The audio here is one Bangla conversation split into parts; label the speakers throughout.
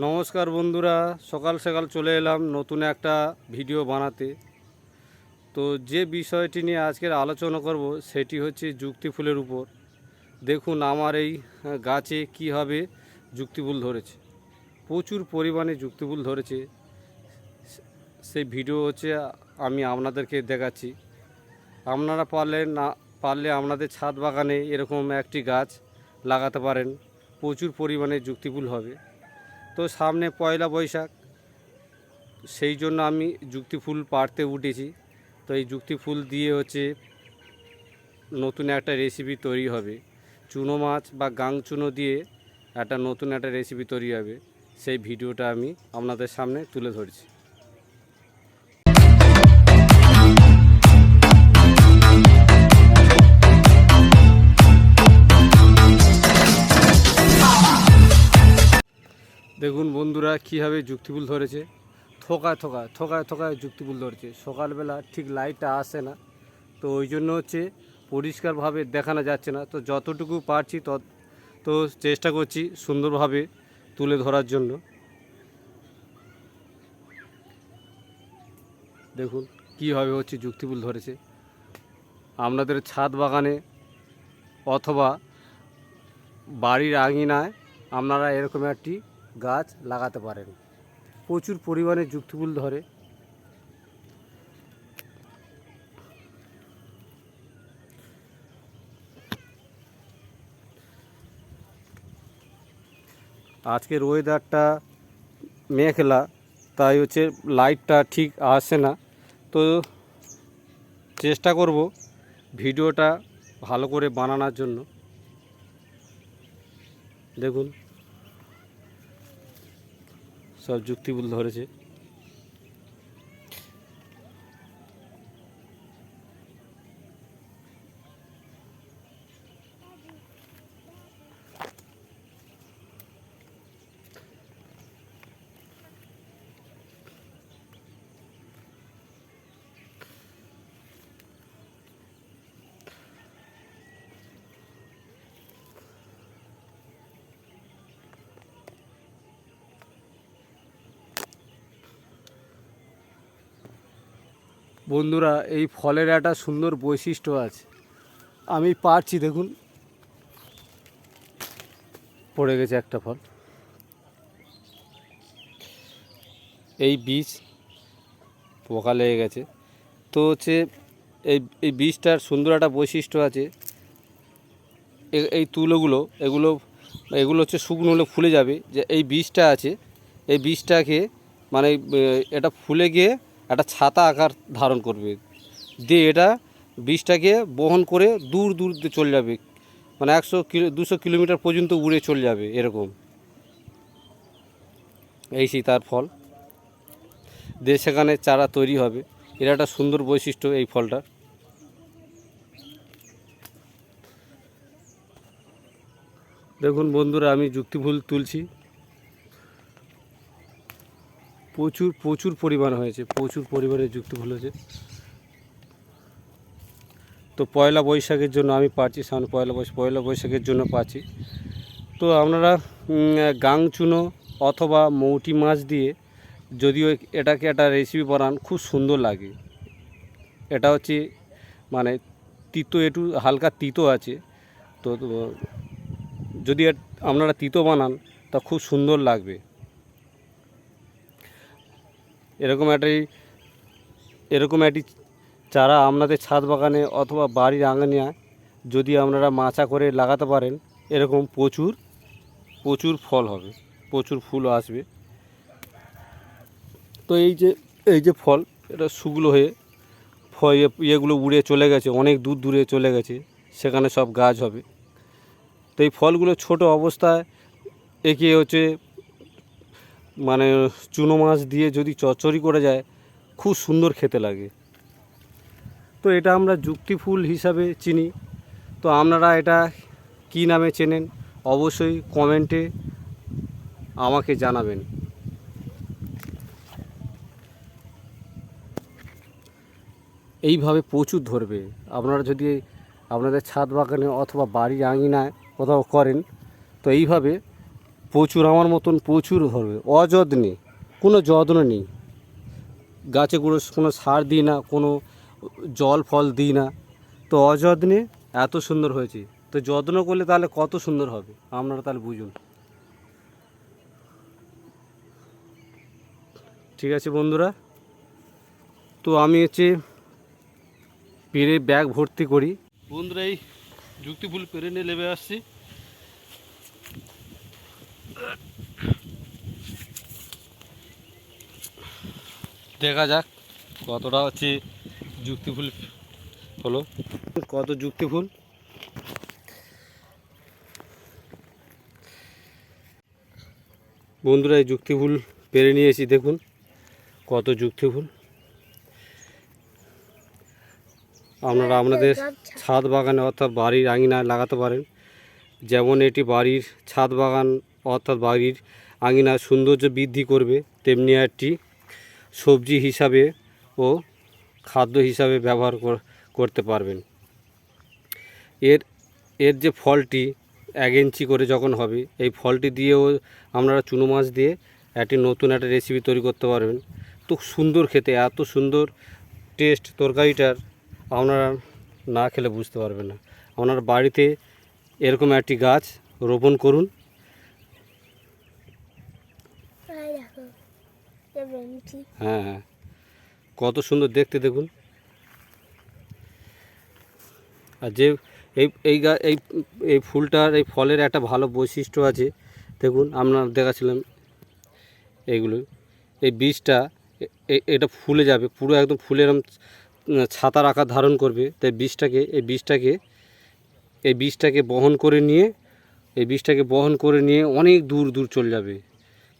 Speaker 1: নমস্কার বন্ধুরা, সকাল সকাল চলে এলাম নতুন একটা ভিডিও বানাতে। তো যে বিষয়টি নিয়ে আজকের আলোচনা করব, সেটি হচ্ছে যুক্তি ফুলের উপর। দেখুন আমার এই গাছে কীভাবে যুক্তিফুল ধরেছে। প্রচুর পরিমাণে যুক্তিফুল ধরেছে। সেই ভিডিও হচ্ছে আমি আপনাদেরকে দেখাচ্ছি। আপনারা পারলে না, পারলে আপনাদের ছাদ বাগানে এরকম একটি গাছ লাগাতে পারেন। প্রচুর পরিমাণে যুক্তিফুল হবে। তো সামনে পয়লা বৈশাখ, সেই জন্য আমি যুক্তি ফুল পাড়তে উঠেছি। তো এই যুক্তি ফুল দিয়ে হচ্ছে নতুন একটা রেসিপি তৈরি হবে। চুনো মাছ বা গাং চুনো দিয়ে একটা নতুন একটা রেসিপি তৈরি হবে। সেই ভিডিওটা আমি আপনাদের সামনে তুলে ধরছি। দেখুন বন্ধুরা, কীভাবে যুক্তিফুল ধরেছে। থোকায় থোকায় থোকায় থোকায় যুক্তিফুল ধরেছে। সকালবেলা ঠিক লাইটটা আসে না। তো ওই জন্য হচ্ছে পরিষ্কারভাবে দেখানো যাচ্ছে না। তো যতটুকু পারছি তত, তো চেষ্টা করছি সুন্দরভাবে তুলে ধরার জন্য। দেখুন কীভাবে হচ্ছে যুক্তিফুল ধরেছে। আপনাদের ছাদ বাগানে অথবা বাড়ির আঙিনায় আপনারা এরকম একটি গাছ লাগাতে পারেন। প্রচুর পরিমাণে যুক্তিফুল ধরে। আজকের ওয়েদারটা মেঘলা, তাই হচ্ছে লাইটটা ঠিক আসে না। তো চেষ্টা করব ভিডিওটা ভালো করে বানানোর জন্য। দেখুন। সব যুক্তিবুল ধরেছে। বন্ধুরা, এই ফলের একটা সুন্দর বৈশিষ্ট্য আছে। আমি পারছি, দেখুন। পড়ে গেছে একটা ফল। এই বীজ পোকা লেগে গেছে। তো হচ্ছে, এই এই বীজটার সুন্দর একটা বৈশিষ্ট্য আছে। এই তুলোগুলো, এগুলো এগুলো হচ্ছে শুকনো হলে ফুলে যাবে। যে এই বীজটা আছে, এই বীজটাকে মানে এটা ফুলে গিয়ে একটা ছাতা আকার ধারণ করবে। দিয়ে এটা বীজটাকে বহন করে দূর দূর চলে যাবে। মানে একশো কিলো, দুশো কিলোমিটার পর্যন্ত উড়ে চলে যাবে এরকম। এই সেই তার ফল। দিয়ে সেখানে চারা তৈরি হবে। এটা একটা সুন্দর বৈশিষ্ট্য এই ফলটা। দেখুন বন্ধুরা, আমি যুক্তিফুল তুলছি। প্রচুর প্রচুর পরিমাণ হয়েছে প্রচুর পরিমাণে যুক্তিফুল হয়েছে। তো পয়লা বৈশাখের জন্য আমি পাচ্ছি সামনে পয়লা বৈশাখ পয়লা বৈশাখের জন্য পাচ্ছি। তো আপনারা উম, গাং চুনো অথবা মৌটি মাছ দিয়ে যদিও এটাকে একটা রেসিপি বানান খুব সুন্দর লাগে। এটা হচ্ছে মানে তিতো একটু হালকা তিতো আছে তো যদি আপনারা তিতো বানান তা খুব সুন্দর লাগবে। এরকম একটি এরকম একটি চারা আপনাদের ছাদ বাগানে অথবা বাড়ির আঙানিয়ায় যদি আপনারা মাচা করে লাগাতে পারেন, এরকম প্রচুর প্রচুর ফল হবে, প্রচুর ফুল আসবে। তো এই যে এই যে ফল, এটা শুকনো হয়ে ফল ইয়েগুলো উড়ে চলে গেছে, অনেক দূর দূরে চলে গেছে, সেখানে সব গাছ হবে। তো এই ফলগুলো ছোট অবস্থায় একে হচ্ছে মানে চুনো মাছ দিয়ে যদি চচ্চড়ি করে যায়, খুব সুন্দর খেতে লাগে। তো এটা আমরা যুক্তি ফুল হিসাবে চিনি। তো আপনারা এটা কী নামে চেনেন, অবশ্যই কমেন্টে আমাকে জানাবেন। এইভাবে প্রচুর ধরবে। আপনারা যদি আপনাদের ছাদ বাগানে অথবা বাড়ির আঙিনায় কোথাও করেন, তো এইভাবে প্রচুর, আমার মতন প্রচুর ধরবে অযত্নে, কোনো যত্ন নেই। গাছে কোনো কোনো সার দিই না, কোনো জল ফল দিই না। তো অযত্নে এত সুন্দর হয়েছে, তো যত্ন করলে তাহলে কত সুন্দর হবে, আপনারা তাহলে বুঝুন। ঠিক আছে বন্ধুরা, তো আমি হচ্ছে পেরে ব্যাগ ভর্তি করি। বন্ধুরা, এই যুক্তি ফুল পেরে নিয়ে নেমে আসছি। দেখা যাক কতটা হচ্ছে যুক্তি ফুল হলো। কত যুক্তি ফুল বন্ধুরা, এই যুক্তি ফুল পেরে নিয়েছি, দেখুন কত যুক্তি ফুল আপনারা আপনাদের ছাদ বাগানে অর্থাৎ বাড়ির আঙিনায় লাগাতে পারেন। যেমন এটি বাড়ির ছাদ বাগান অর্থাৎ বাড়ির আঙিনার সৌন্দর্য বৃদ্ধি করবে, তেমনি একটি সবজি হিসাবে ও খাদ্য হিসাবে ব্যবহার করতে পারবেন। এর এর যে ফলটি এক ইঞ্চি করে যখন হবে, এই ফলটি দিয়েও আপনারা চুনো মাছ দিয়ে একটি নতুন একটা রেসিপি তৈরি করতে পারবেন। তো সুন্দর খেতে, এত সুন্দর টেস্ট তরকারিটার আপনারা না খেলে বুঝতে পারবেন না। আপনার বাড়িতে এরকম একটি গাছ রোপণ করুন
Speaker 2: এই দেখো এ বেঞ্চি
Speaker 1: হ্যাঁ হ্যাঁ। কত সুন্দর দেখতে দেখুন। আর যে এই এই এই এই ফুলটার, এই ফলের একটা ভালো বৈশিষ্ট্য আছে। দেখুন আপনার দেখাছিলাম এইগুলো। এই বীজটা এটা ফুলে যাবে, পুরো একদম ফুলের ছাতার আকার ধারণ করবে। তাই বীজটাকে, এই বীজটাকে এই বীজটাকে বহন করে নিয়ে, এই বীজটাকে বহন করে নিয়ে অনেক দূর দূর চলে যাবে।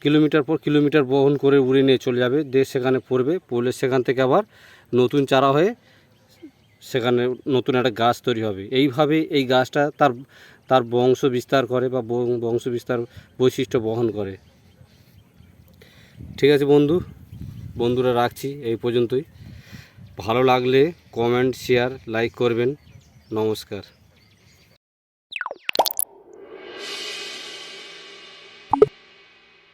Speaker 1: কিলোমিটার পর কিলোমিটার বহন করে উড়ে নিয়ে চলে যাবে। দিয়ে সেখানে পড়বে, পড়লে সেখান থেকে আবার নতুন চারা হয়ে সেখানে নতুন একটা গাছ তৈরি হবে। এইভাবে এই গাছটা তার তার বংশ বিস্তার করে বা বংশ বিস্তার বৈশিষ্ট্য বহন করে। ঠিক আছে বন্ধু, বন্ধুরা রাখছি এই পর্যন্তই। ভালো লাগলে কমেন্ট শেয়ার লাইক করবেন। নমস্কার।